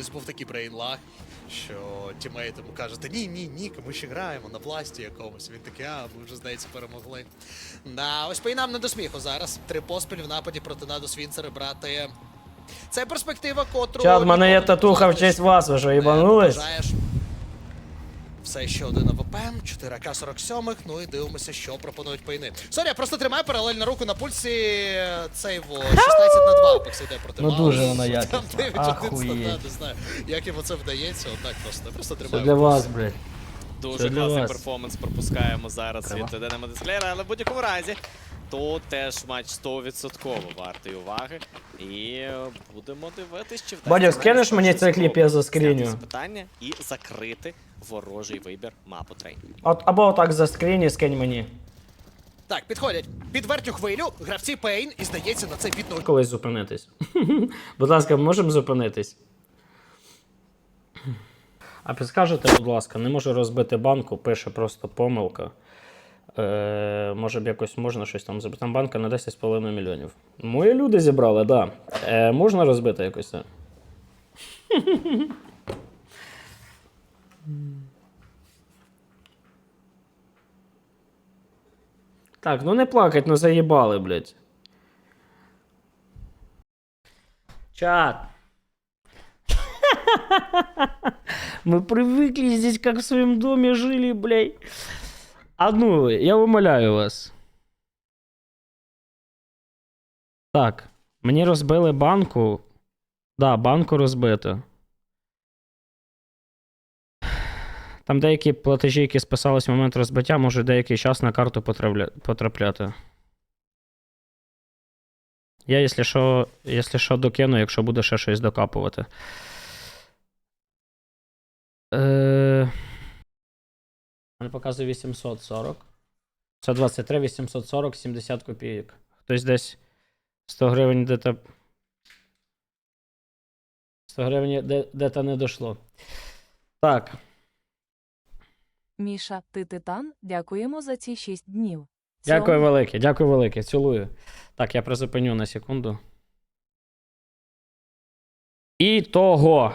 колись був такий брейнлаг, що тімейт йому каже, та ні, ні, ні, ми ще граємо на пласті якомусь. Він такий, а, ми вже, здається, перемогли. На ось по нам не до сміху зараз. Три поспіль в нападі проти Наду Вінцера брати. Це перспектива, котру. Чат, в мене є татуха в честь вас, ви що, їбанулись? Все ще один АВП, 4К47, ну і дивимося, що пропонують пайни. Сорі, я просто тримаю паралельно руку на пульсі цей во 16 на 2 Апекс йде проти Ну, дуже вона Там якісна. 9 Ахуєть. не знаю, як йому це вдається, отак просто. Просто Це тримаю. для вас, блядь. Дуже Це для класний вас. перформанс пропускаємо зараз Треба. від Денема Дисклеєра, але в будь-якому разі тут теж матч 100% вартий уваги. І будемо дивитись, чи вдасться Бадю, скинеш мені цей кліп, я заскріню? питання і закрити ворожий вибір мапу трейн. От, або отак за скріні скинь мені. Так, підходять під верхню хвилю, гравці Пейн, і здається, на цей бітну Колись зупинитись. будь ласка, можемо зупинитись. А підскажете, будь ласка, не можу розбити банку, пише просто помилка. Е, може б якось можна щось там зробити. Там банка на 10,5 мільйонів. Мої люди зібрали, так. Да. Е, можна розбити якось це? Так, ну не плакать, ну заїбали, блядь. Чат. Мы привыкли здесь, как в своем доме жили, блядь. А я умоляю вас. Так, мені розбили банку. Да, банку розбито. Там деякі платежі, які списались в момент розбиття, можуть деякий час на карту потрапляти. Я, якщо що, якщо що, докину, якщо буде ще щось докапувати. Е... Мене показує 840. 123, 840, 70 копійок. Хтось десь 100 гривень де-то. 100 гривень де- де-то не дійшло. Так. Міша, ти титан, дякуємо за ці шість днів. Дякую Цьому- велике, дякую велике. Цілую. Так, я призупиню на секунду. І того.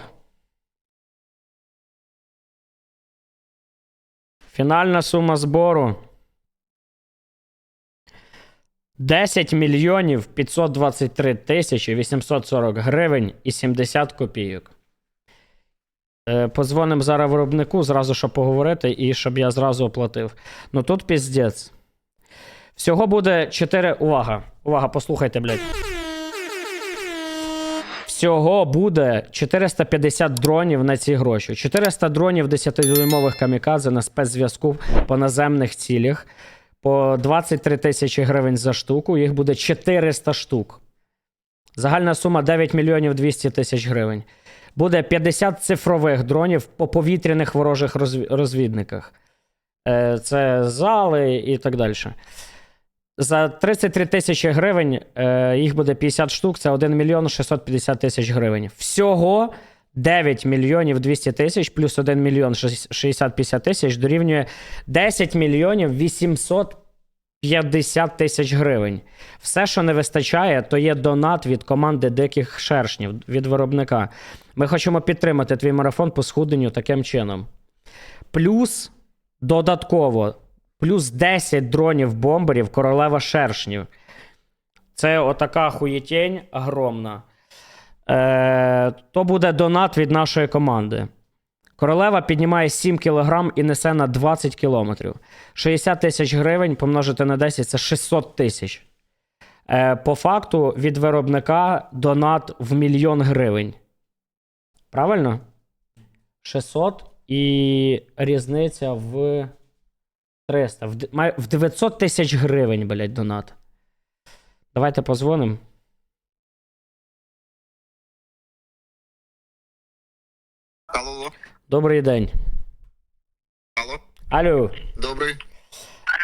Фінальна сума збору. 10 мільйонів 523 тисячі 840 гривень і 70 копійок. Е, Подзвоним зараз виробнику, зразу щоб поговорити, і щоб я зразу оплатив. Ну тут піздець. Всього буде 4. Увага! Увага, послухайте, блядь. Всього буде 450 дронів на ці гроші. 400 дронів 10-дюймових камікадзе на спецзв'язку по наземних цілях. По 23 тисячі гривень за штуку. Їх буде 400 штук. Загальна сума 9 мільйонів 200 тисяч гривень. Буде 50 цифрових дронів по повітряних ворожих розві- розвідниках. Е, Це зали і так далі. За 33 тисячі гривень е, їх буде 50 штук, це 1 мільйон 650 тисяч гривень. Всього 9 мільйонів 200 тисяч плюс 1 мільйон 60-50 тисяч дорівнює 10 мільйонів 850 тисяч гривень. Все, що не вистачає, то є донат від команди Диких Шершнів від виробника. Ми хочемо підтримати твій марафон по схуденню таким чином. Плюс додатково плюс 10 дронів бомберів королева шершнів. Це отака хуєтень огромна. Е, то буде донат від нашої команди. Королева піднімає 7 кг і несе на 20 км. 60 тисяч гривень помножити на 10 це 600 тисяч. Е, по факту від виробника донат в мільйон гривень. Правильно? 600 і різниця в 300. В, д- май- в 900 тисяч гривень, блядь, донат. Давайте позвонимо. Алло, алло. Добрий день. Алло. Алло. Добрий.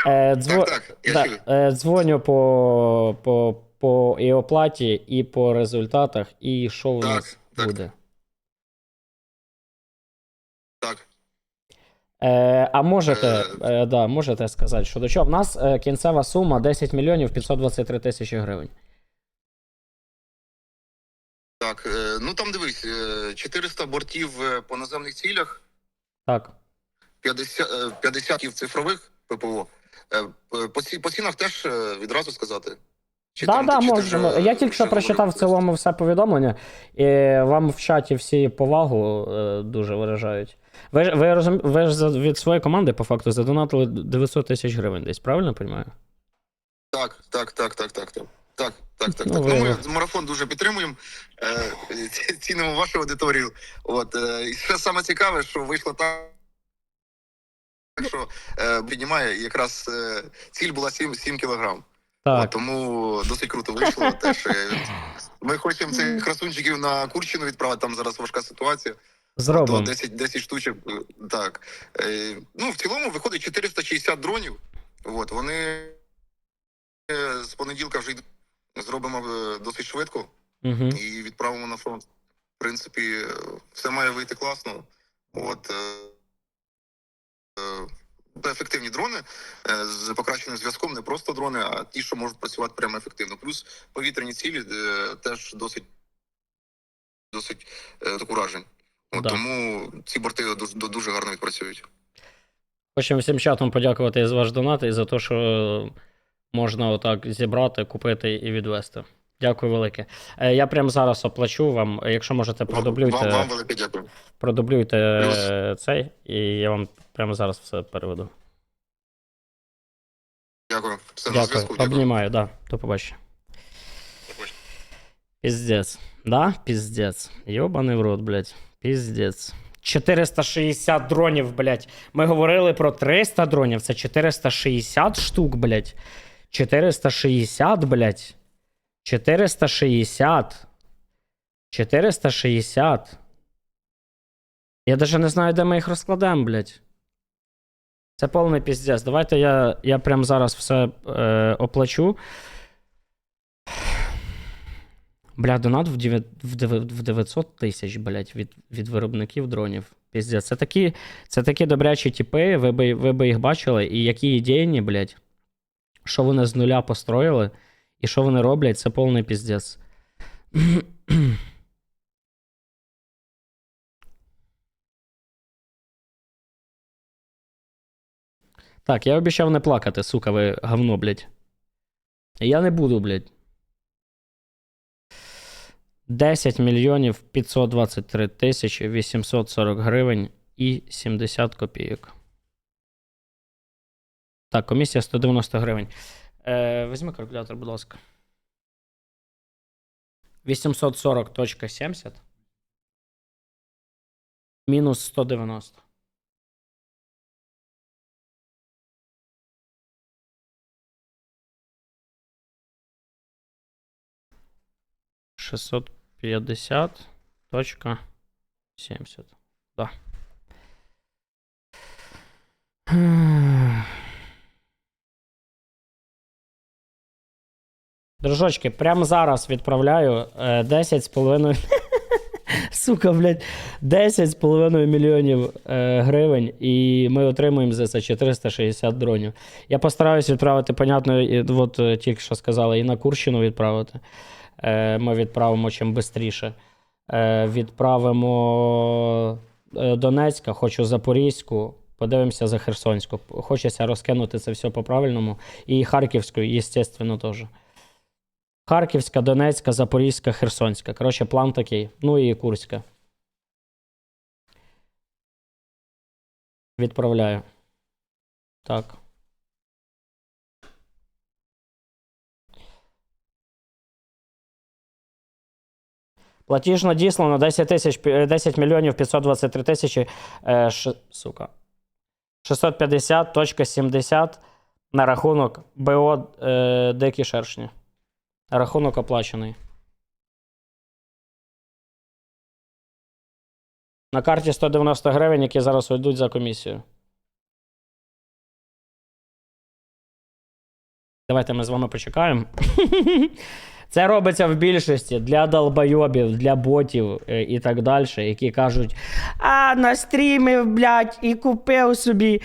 Е, дзво... Так, так, я да, е, дзвоню по, по, по і оплаті, і по результатах, і що у Так, нас так. буде. Так. Е, а можете, Е, е, да, можете сказати, що до чого? В нас е, кінцева сума 10 мільйонів 523 тисячі гривень. Так. Так, е, ну там дивись, е, 400 бортів по наземних цілях, Так. 50, е, 50 цифрових ППО. По, цінах теж відразу сказати. Чи Так, там- да, ти можемо. вже- Я тільки що прочитав в говорив? цілому все повідомлення, і вам в чаті всі повагу е, дуже виражають. Ви, ж- ви, розум... ви ж за- від своєї команди, по факту, задонатили 900 тисяч гривень десь, правильно розумію? Так, так, так, так, так, так. Так, так, так, Ну, так. ви- Ну, ми марафон дуже підтримуємо, е, ці- цінимо вашу аудиторію. От, е, і ще саме цікаве, що вийшло так, що е, піднімає якраз е, ціль була 7, 7 кілограм. Так. От, тому досить круто вийшло. Теж, ми хочемо цих красунчиків на Курщину відправити, там зараз важка ситуація. То Зробимо. 10, 10 штучок. Так. Е, ну, в цілому виходить 460 дронів. От, вони е, з понеділка вже йдуть. зробимо е, досить швидко Угу. і відправимо на фронт. В принципі, все має вийти класно. От, ефективні дрони е, з покращеним зв'язком, не просто дрони, а ті, що можуть працювати прямо ефективно. Плюс повітряні цілі е, теж досить, досить е, так уражень. От, Да. Тому ці борти дуже, дуже гарно відпрацюють. Хочемо всім чатом подякувати за ваш донат і за те, що можна отак зібрати, купити і відвести. Дякую велике. Е, Я прямо зараз оплачу вам. Якщо можете, продублюйте, Вам, вам велике дякую. продублюйте е, Плюс. цей, і я вам прямо зараз все переведу. Дякую. Все на Дякую. зв'язку. Дякую. Обнімаю, да. До побачення. Пиздец. Да? Пиздец. Йобаний в рот, блядь. Пиздец. 460 дронів, блядь. Ми говорили про 300 дронів. Це 460 штук, блядь. 460, блядь. 460. 460. Я даже не знаю, де ми їх розкладемо, блядь. Це повний піздець. Давайте я, я прямо зараз все е, оплачу. Бля, донат в, дев'ят- в, дев'ят- в 900 тисяч, блядь, від, від виробників дронів. Піздець. Це такі, це такі добрячі тіпи, ви би, ви би їх бачили, і які ідейні, блядь. Що вони з нуля построїли, і що вони роблять, це повний піздець. Так, я обіцяв не плакати, сука, ви говно, блядь. Я не буду, блядь. 10 мільйонів 523 тисячі 840 гривень і 70 копійок. Так, комісія 190 гривень. Е, візьми калькулятор, будь ласка. 840.70 мінус 190. Шестьсот пятьдесят точка семьдесят. Да. Дружочки, прямо зараз відправляю е, 10 з половиною. Сука, блядь, 10 з половиною мільйонів е, гривень, і ми отримуємо за це 460 дронів. Я постараюсь відправити, понятно, і, от е, тільки що сказали, і на Курщину відправити. Е, ми відправимо чим швидше. Е, відправимо е, Донецька, хочу Запорізьку, подивимося за Херсонську. Хочеться розкинути це все по-правильному. І Харківську, звісно, теж. Харківська, Донецька, Запорізька, Херсонська. Коротше, план такий. Ну і Курська. Відправляю. Так. Платіж надіслано 10 тисяч, 10 мільйонів 523 тисячі, е, ш, сука, 650.70 на рахунок БО е, Дикі Шершні. Рахунок оплачений. На карті 190 гривень, які зараз уйдуть за комісію. Давайте ми з вами почекаємо. Це робиться в більшості для долбойобів, для ботів е, і так далі, які кажуть: А, на настрімив, блядь, і купив собі.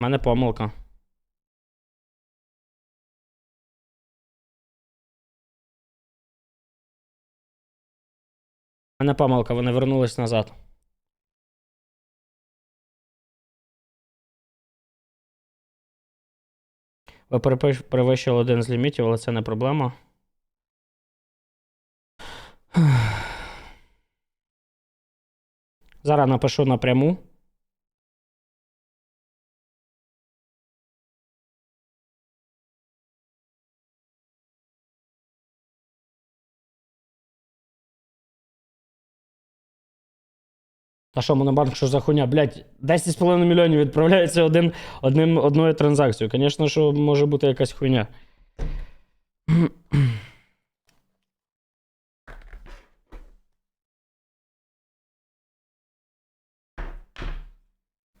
У мене помилка. У мене помилка, вони вернулись назад. Ви перевищили один з лімітів, але це не проблема. Зараз напишу напряму. Та що, монобанк, що за хуйня? Блять, 10,5 мільйонів відправляється один, одним, одною транзакцією. Звісно, що може бути якась хуйня.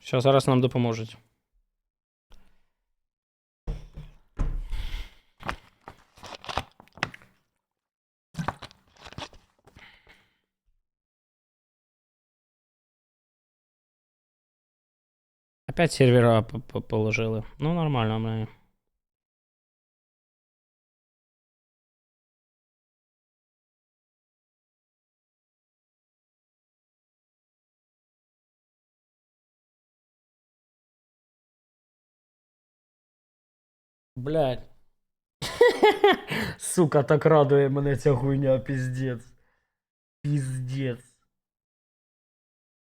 Що, зараз нам допоможуть. Опять сервера положили. Ну, нормально, мне. Блять. Сука, так радує мене ця хуйня, піздець. Піздець.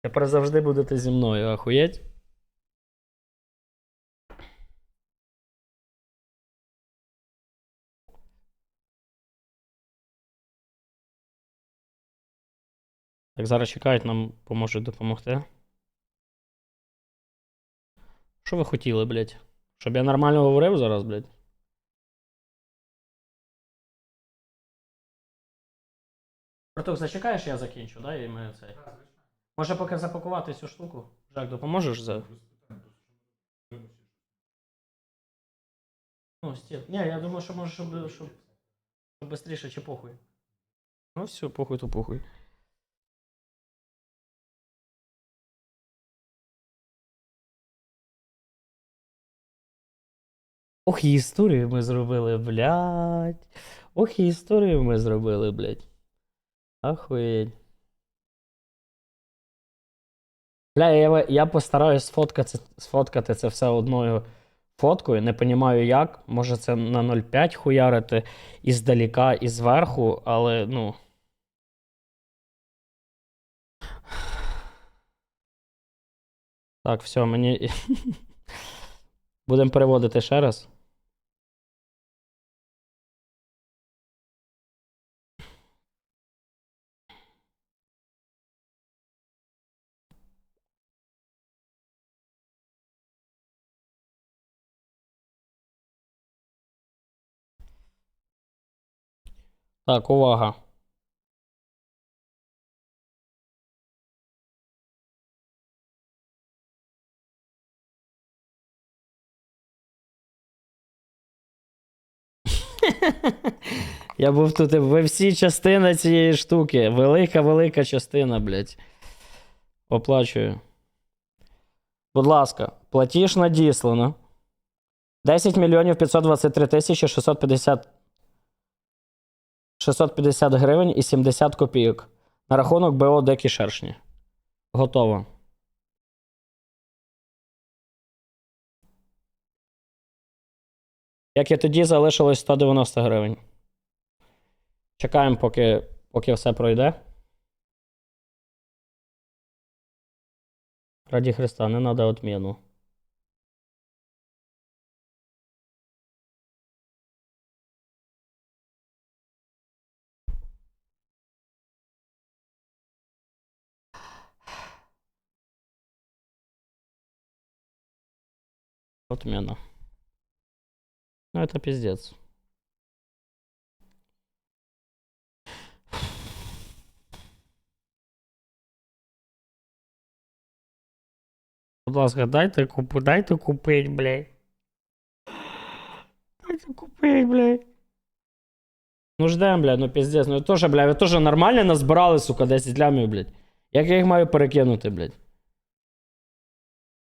Тепер завжди будете зі мною, ахуєть? Так, зараз чекають, нам поможуть допомогти. Що ви хотіли, блядь? Щоб я нормально говорив зараз, блядь? Браток, зачекаєш, я закінчу, да? І ми цей. Може поки запакувати цю штуку? Жак, допоможеш за. Ну, стіл. Ні, я думаю, що може, щоб, щоб, щоб швидше чи похуй. Ну все, похуй, то похуй. Ох, і історію ми зробили, блядь. Ох, і історію ми зробили, блядь. Охуєть. Бля, я, я постараюсь сфоткати, сфоткати це все одною фоткою. Не розумію як. Може це на 0,5 хуярити іздаліка і зверху, але ну. Так, все, мені. Будемо переводити ще раз. Так, увага. Я був тут ви всі частина цієї штуки. Велика, велика частина, блядь. Оплачую. Будь ласка, платіж надіслано. 10 мільйонів 523 тисячі 650 650 гривень і 70 копійок. На рахунок БО Декі Шершні. Готово. Як і тоді залишилось 190 гривень. Чекаємо, поки, поки все пройде. Раді Христа, не треба отміну. Отмена. Ну, это пиздец. Будь ласка, дайте купу, дайте купить, блядь. Дайте купить, блядь. Ну ждем, блядь, ну пиздец. Ну теж, блядь, ви теж нормально назбирали, сука, 10 лямів, блядь. Як я їх маю перекинути, блядь?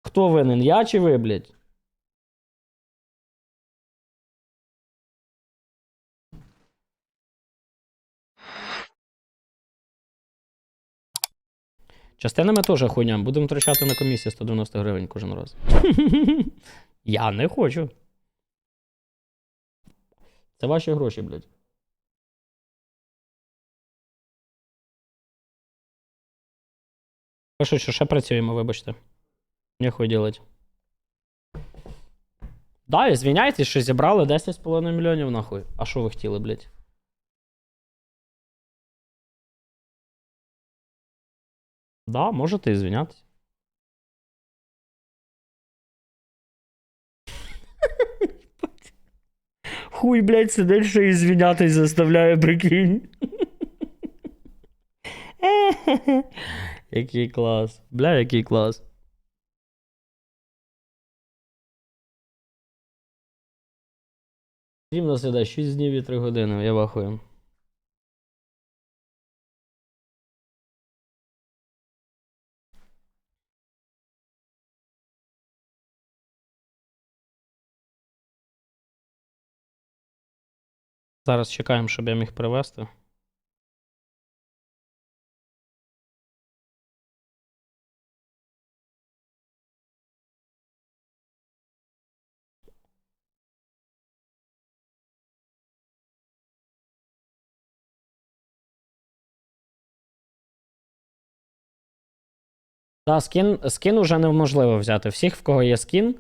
Хто винен? Я чи ви, блядь? Частинами теж хуйня. Будемо втрачати на комісії 190 гривень кожен раз. Я не хочу. Це ваші гроші, блядь. Пишуть, що ще працюємо, вибачте. Нехуй делать. Да, і звіняйтесь, що зібрали 10,5 мільйонів нахуй. А що ви хотіли, блядь? Да, можете і. Хуй, блядь, сидить, що і звінятись заставляє, прикинь. Який клас. Бля, який клас. Рівно сюди 6 днів і 3 години, я вахую. Зараз чекаємо, щоб я міг привезти. Да, скін, скін уже неможливо взяти. Всіх, в кого є скін,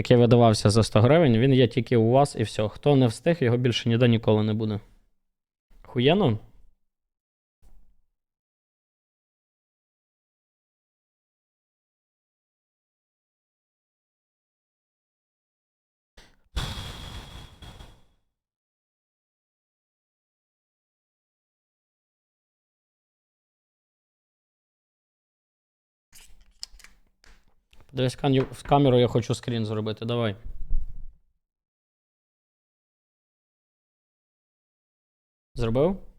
який видавався за 100 гривень, він є тільки у вас і все. Хто не встиг, його більше ніде ніколи не буде. Хуєно? Подивись в камеру, я хочу скрін зробити. Давай. Зробив?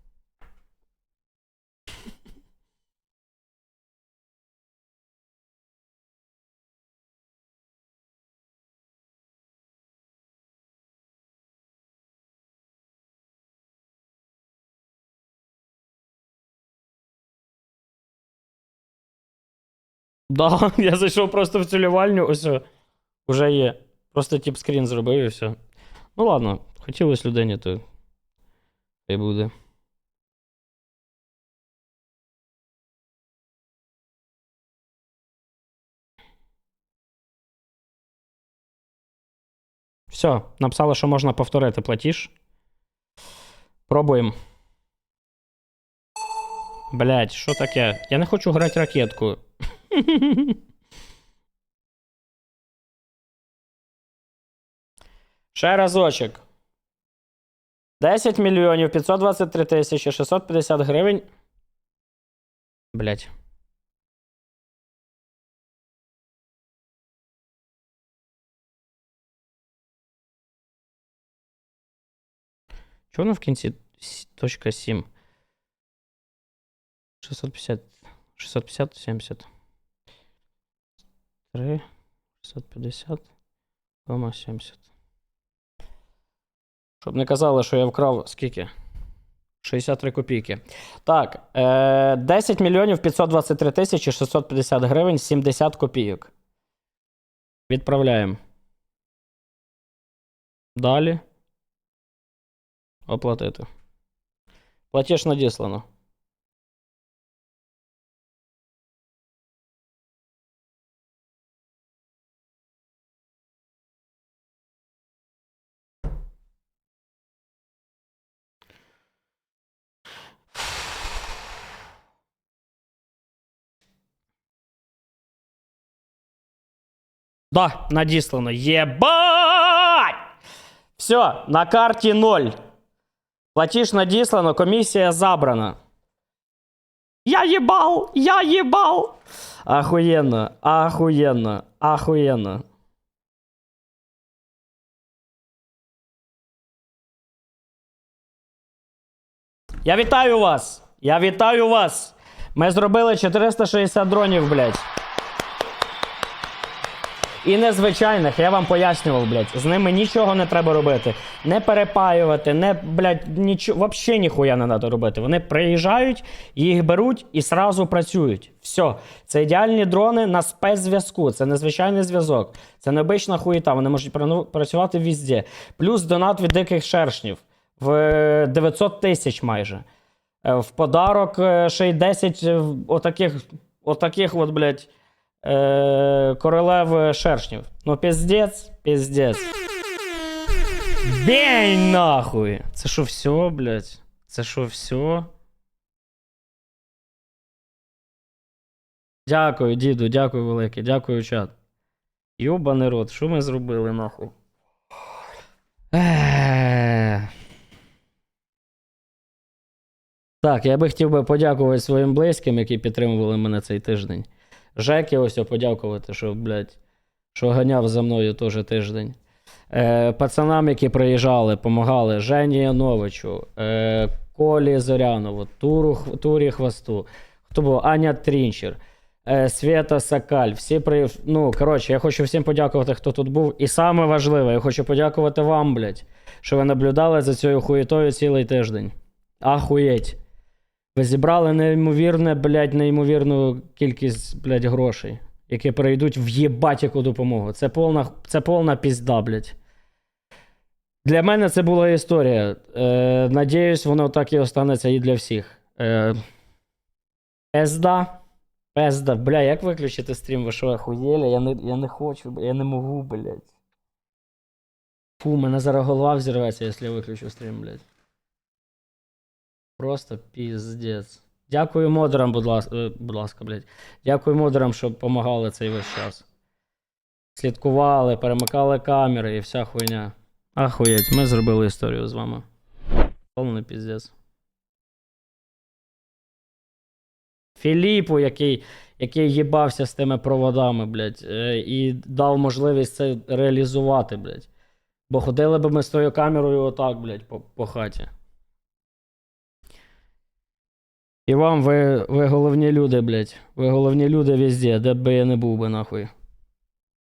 Да, я зайшов просто в цілювальню, ось о, уже є. Просто тип скрін зробив і все. Ну ладно, хотілося людині, то хай буде. Все, написали, що можна повторити платіж. Пробуємо. Блять, що таке? Я не хочу грати ракетку. Ще разочок. 10 мільйонів 523 тисячі 650 гривень. Блять. Чого воно в кінці С- точка 7? 650. 650, 70. 3, 650, 70. Щоб не казали, що я вкрав скільки? 63 копійки. Так, е, 10 мільйонів 523 тисячі 650 гривень 70 копійок. Відправляємо. Далі. Оплатити. Платіж надіслано. Да, надіслано. Єбать! Все, на карті 0. Платіж надіслано, комісія забрана. Я їбал! Я їбал! Ахуєнно, ахуєнно, ахуєнно. Я вітаю вас! Я вітаю вас! Ми зробили 460 дронів, блядь. І незвичайних, я вам пояснював, блядь, з ними нічого не треба робити. Не перепаювати, не, блядь, нічого, взагалі ніхуя не треба робити. Вони приїжджають, їх беруть і сразу працюють. Все. Це ідеальні дрони на спецзв'язку. Це незвичайний зв'язок. Це необична хуєта. Вони можуть працювати везде. Плюс донат від диких шершнів в е, 900 тисяч майже. Е, В подарок е, ще й 10 е, отаких, отаких от, блядь, е, королев е, шершнів. Ну, піздець, піздець. Бей нахуй! Це що все, блядь? Це що все? Дякую, діду, дякую велике, дякую, чат. Йобаний рот, що ми зробили, нахуй? Так, я би хотів би подякувати своїм близьким, які підтримували мене цей тиждень. Жеки ось подякувати, що, блядь, що ганяв за мною теж тиждень. Е, пацанам, які приїжджали, допомагали Жені Яновичу, е, Колі Зорянову, Туру, Турі Хвосту, хто був Аня Трінчер, е, Свята Сакаль. Всі при... Ну, коротше, я хочу всім подякувати, хто тут був. І саме важливе, я хочу подякувати вам, блядь, що ви наблюдали за цією хуєтою цілий тиждень. Ахуєть. Ви зібрали неймовірне, блядь, неймовірну кількість, блядь, грошей, які перейдуть в єбатіку допомогу. Це повна, це повна пізда, блядь. Для мене це була історія. Е, надіюсь, воно так і останеться і для всіх. Е, Пезда. Пезда. Бля, як виключити стрім? Ви що, охуєли? Я не, я не хочу, я не можу, блядь. Фу, мене зараз голова взірветься, якщо я виключу стрім, блядь. Просто піздець. Дякую модерам, будь ласка, будь ласка, блядь. Дякую модерам, що допомагали цей весь час. Слідкували, перемикали камери і вся хуйня. Ахуєть, ми зробили історію з вами. Повний піздець. Філіпу, який, який їбався з тими проводами, блядь, е, і дав можливість це реалізувати, блядь. Бо ходили б ми з тою камерою отак, блядь, по, по хаті. І вам, ви, ви головні люди, блядь. Ви головні люди везде, де б я не був би, нахуй.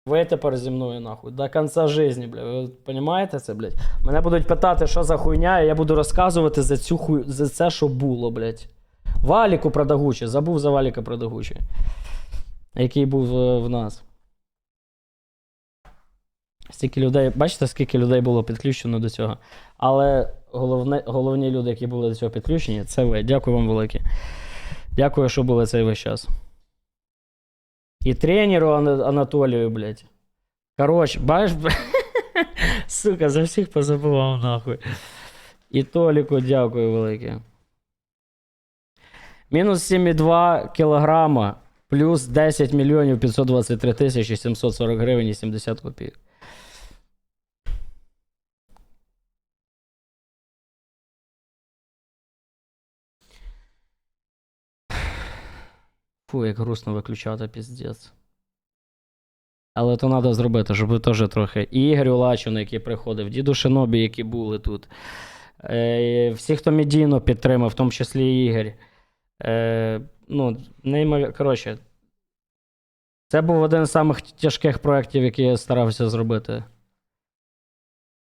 Ви тепер зі мною, нахуй. До кінця житті, блядь. Ви розумієте це, блядь? Мене будуть питати, що за хуйня, і я буду розказувати за цю хуй... за це, що було, блядь. Валіку продагуче, забув за Валіка продагуче, Який був е, в нас. Стільки людей, бачите, скільки людей було підключено до цього. Але головне, головні люди, які були до цього підключені, це ви. Дякую вам велике. Дякую, що були цей весь час. І тренеру Анатолію, блядь. Коротше, бачиш, сука, за всіх позабував нахуй. І Толіку дякую велике. Мінус 7,2 кілограма, плюс 10 мільйонів 523 тисячі 740 гривень і 70 копійок. Фу, як грустно виключати, піздець. Але то треба зробити, щоб ви теж трохи. І Ігор Лачуна, який приходив, діду Шинобі, які були тут. Е, всі, хто медійно підтримав, в тому числі і Ігор. Е, ну, неймовірно. Коротше, це був один з самих тяжких проєктів, які я старався зробити.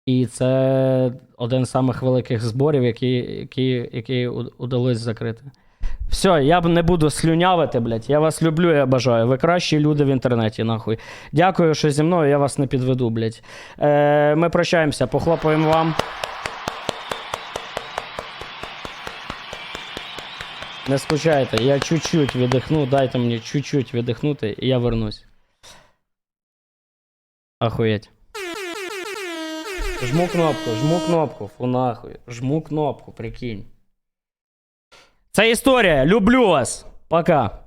І це один з самих великих зборів, які, які, які удалось закрити. Все, я б не буду слюнявити, блядь. Я вас люблю, я бажаю. Ви кращі люди в інтернеті, нахуй. Дякую, що зі мною, я вас не підведу, блядь. Е, ми прощаємося, похлопаємо вам. Не скучайте, я чуть-чуть віддихну, дайте мені чуть-чуть віддихнути, і я вернусь. Ахуєть. Жму кнопку, жму кнопку, фу нахуй. Жму кнопку, прикинь. Це історія. Люблю вас. Пока.